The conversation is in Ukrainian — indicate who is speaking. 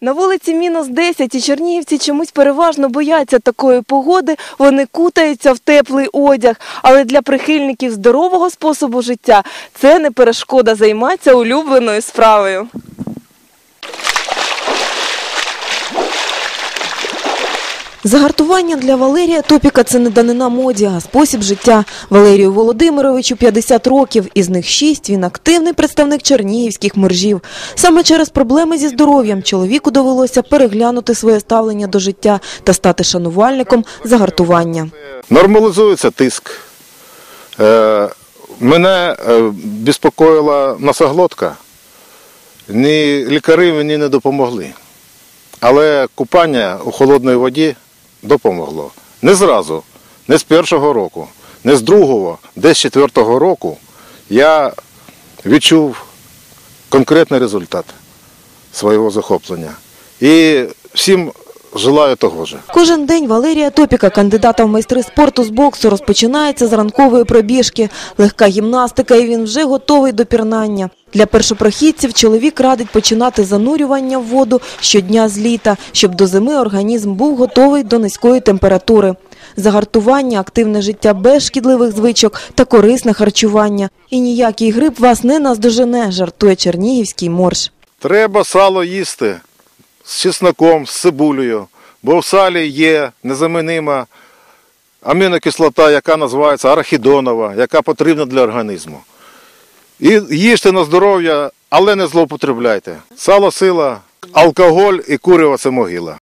Speaker 1: На вулиці мінус 10 і чернігівці чомусь переважно бояться такої погоди, вони кутаються в теплий одяг. Але для прихильників здорового способу життя це не перешкода займатися улюбленою справою. Загартування для Валерія Топіка це не данина моді, а спосіб життя. Валерію Володимировичу 50 років, із них 6 він активний представник чернігівських моржів. Саме через проблеми зі здоров'ям чоловіку довелося переглянути своє ставлення до життя та стати шанувальником загартування.
Speaker 2: Нормалізується тиск. Е, мене е, безпокоїла носоглотка. Ні лікарі мені не допомогли. Але купання у холодній воді допомогло. Не зразу, не з першого року, не з другого, десь з четвертого року я відчув конкретний результат свого захоплення. І всім желаю того ж.
Speaker 1: Кожен день Валерія Топіка, кандидата в майстри спорту з боксу, розпочинається з ранкової пробіжки. Легка гімнастика, і він вже готовий до пірнання. Для першопрохідців чоловік радить починати занурювання в воду щодня з літа, щоб до зими організм був готовий до низької температури. Загартування, активне життя без шкідливих звичок та корисне харчування. І ніякий гриб вас не наздожене, жартує чернігівський морж.
Speaker 2: Треба сало їсти з чесноком, з цибулею, бо в салі є незамінима амінокислота, яка називається арахідонова, яка потрібна для організму. І їжте на здоров'я, але не злоупотребляйте. Сало сила, алкоголь і курева це могила.